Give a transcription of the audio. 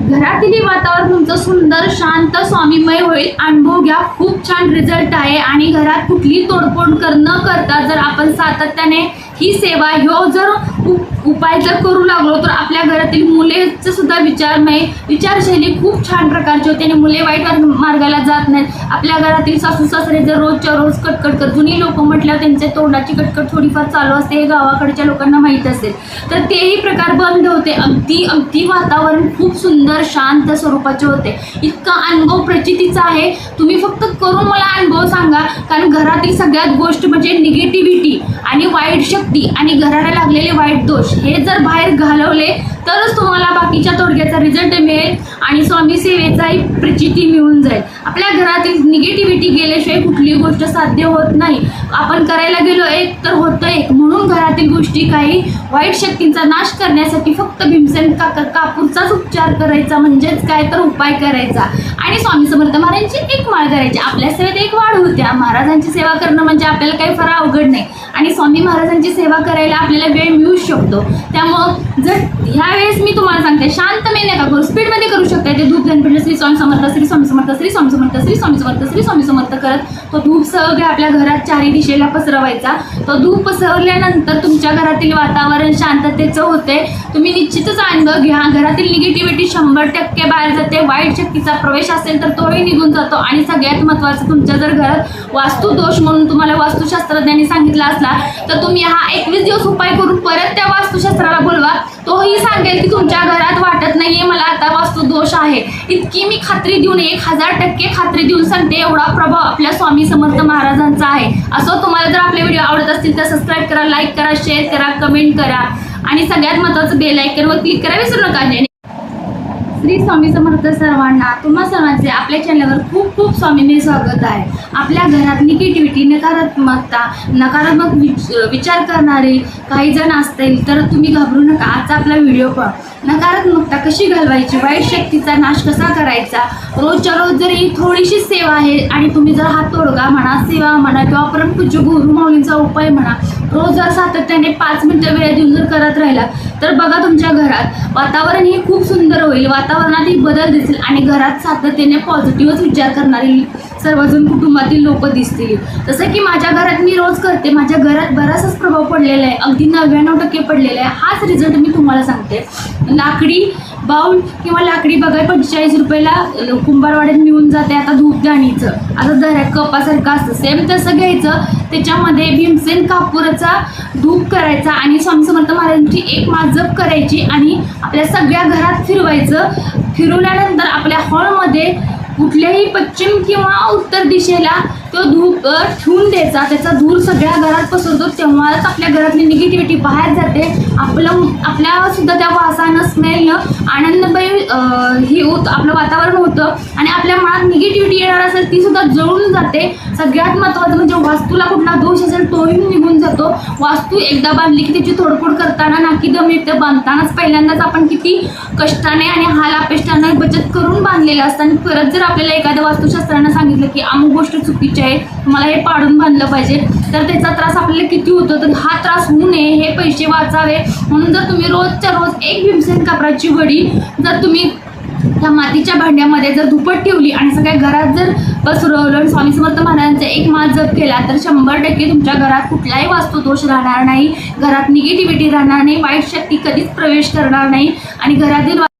घरातील वातावरण तुमचं सुंदर शांत स्वामीमय होईल. अनुभव घ्या. खूप छान रिझल्ट आहे. आणि घरात कुठली तोडफोड कर न करता जर आपण सातत्याने ही सेवा ह्यो जर उपाय जर करू लागलो तर आपल्या घरातील मुलेचं सुद्धा विचार नाही. विचारशैली खूप छान प्रकारची होते आणि मुले वाईट मार्गाला जात नाहीत. आपल्या घरातील सासू सासरे जर रोजच्या रोज कटकट कर जुनी लोक म्हटल्यावर त्यांच्या तोंडाची कटकट थोडीफार चालू असते हे गावाकडच्या लोकांना माहीत असेल. तर तेही प्रकार बंद होते. अगदी अगदी वातावरण खूप सुंदर शांत स्वरूपाचे होते. इतका अनुभव प्रचितीचा आहे. तुम्ही फक्त करून मला अनुभव सांगा कारण घरातील सगळ्यात गोष्ट म्हणजे निगेटिव्हिटी आणि वाईट शक्ती आणि घराला लागलेले वाईट दोष. हे जर बाहेर घालवले तरच तुम्हाला बाकीच्या तोडग्याचा रिझल्ट मिळेल आणि स्वामी सेवेचाही प्रचिती मिळून जाईल. आपल्या घरातील निगेटिव्हिटी गेल्याशिवाय कुठली गोष्ट साध्य होत नाही. आपण करायला गेलो एक तर होतं एक म्हणून घरातील गोष्टी काही वाईट शक्तींचा नाश करण्यासाठी फक्त भीमसेन का कापूरचाच उपचार करायचा म्हणजेच काय तर उपाय करायचा. आणि स्वामी समर्थ महाराजांची एक माळ करायची. आपल्या सेवेत एक वाढ होत्या महाराजांची सेवा करणं म्हणजे आपल्याला काही फार अवघड नाही. आणि स्वामी महाराजांची सेवा करायला आपल्याला वेळ मिळू शकतो. त्यामुळं जर ह्या वेळेस मी तुम्हाला सांगते शांत मी नका करू. स्पीडमध्ये करू शकता ते धूप धनपीठ श्री स्वामी समर्थ श्री स्वामी समर्थ श्री स्वामी समर्थ श्री स्वामी समर्थ श्री स्वामी समर्थ करत तो धूप सगळे आपल्या घरात चारी दिशेला पसरवायचा. तो धूप पसरल्यानंतर तुमच्या घरातील वातावरण शांततेचं होते. तुम्ही निश्चितच अनुभव घ्या. घरातील निगेटिव्हिटी शंभर टक्के बाहेर जाते. वाईट शक्तीचा प्रवेश असेल तर तोही निघून जातो. आणि सगळ्यात महत्त्वाचं तुमच्या जर घरात वास्तू दोष म्हणून तुम्हाला वास्तुशास्त्रज्ञांनी सांगितला असला तर तुम्ही हा एकवीस दिवस उपाय करून परत त्या वास्तुशास्त्राला बोलवा. तोही सांगेल की तुमच्या घरात वाटत नाहीये मला दोष आहे. इतकी मी खात्री देऊन एक हजार टक्के खात्री देऊन सांगते एवढा प्रभाव आपल्या स्वामी समर्थ महाराजांचा आहे. असं तुम्हाला जर आपले व्हिडिओ आवडत असतील तर सबस्क्राईब करा लाईक करा शेअर करा कमेंट करा. आणि सगळ्यात महत्त्वाचं बेल आयकनवर क्लिक करा विसरू नका श्री स्वामी समर्थ सर्वांना तुम्हा सर्वांचे आपल्या चॅनलवर खूप खूप स्वामीने स्वागत आहे. आपल्या घरात निगेटिव्हिटी नकारात्मकता नकारात्मक विच विचार करणारे काही जण असतील तर तुम्ही घाबरू नका. आजचा आपला व्हिडिओ पहा. नकारात्मकता कशी घालवायची? वाईट शक्तीचा नाश कसा करायचा? रोजच्या रोज जर ही थोडीशी सेवा आहे आणि तुम्ही जर हा तोडगा म्हणा सेवा म्हणा किंवा परमपूज्य गुरु माऊलींचा उपाय म्हणा रोज जर सातत्याने पाच मिनटं वेळ देऊन जर करत राहिला तर बघा तुमच्या घरात वातावरण हे खूप सुंदर होईल वातावरणात बदल दिसेल आणि घरात सातत्याने पॉझिटिव्हच विचार करणारी सर्वजण कुटुंबातील लोक दिसतील. जसं की माझ्या घरात मी रोज करते माझ्या घरात बराचसाच प्रभाव पडलेला आहे अगदी नव्याण्णव टक्के पडलेला आहे. हाच रिझल्ट मी तुम्हाला सांगते. लाकडी बाऊल किंवा लाकडी बघाय पंचेचाळीस रुपयाला कुंभारवाड्यात मिळून जाते आता धूप दाणीचं आता दऱ्या कपासारखं असतं सेम तसं घ्यायचं. त्याच्यामध्ये भीमसेन कापूराचा धूप करायचा आणि स्वामी समर्थ महाराजांची एक माजप करायची आणि आपल्या सगळ्या घरात फिरवायचं. फिरवल्यानंतर आपल्या हॉलमध्ये कुठल्याही पश्चिम किंवा उत्तर दिशेला तो धूप ठेवून द्यायचा. त्याचा धूर सगळ्या घरात पसरतो. तेव्हाच आपल्या घरातली निगेटिव्हिटी बाहेर जाते. आपलं आपल्या सुद्धा त्या वासानं स्मेलनं आनंदमय हे होत आपलं वातावरण होतं. आणि आपल्या मनात निगेटिव्हिटी येणार असेल ती सुद्धा जळून जाते. सगळ्यात महत्त्वाचं म्हणजे वास्तूला कुठला दोष असेल तोही निघून वास्तू एकदा बांधली की त्याची तोडफोड करताना नाकी दम येतं. बांधतानाच पहिल्यांदाच आपण किती कष्टाने आणि हाल अपेष्टाने बचत करून बांधलेलं असतं. आणि परत जर आपल्याला एखाद्या वास्तुशास्त्रानं सांगितलं की अमुक गोष्ट चुकीची आहे मला हे पाडून बांधलं पाहिजे तर त्याचा त्रास आपल्याला किती होतो? तर हा त्रास होऊ नये हे पैसे वाचावे. म्हणून जर तुम्ही रोजच्या रोज एक भीमसेन कापराची वडी जर तुम्ही त्या मातीच्या भांड्यामध्ये जर धुपट ठेवली आणि सगळ्या घरात जर पसरवलं आणि स्वामी समर्थ महाराजांचा एक मास जप केला तर शंभर टक्के तुमच्या घरात कुठलाही वास्तुदोष राहणार नाही. घरात निगेटिव्हिटी राहणार नाही. वाईट शक्ती कधीच प्रवेश करणार नाही. आणि घरातील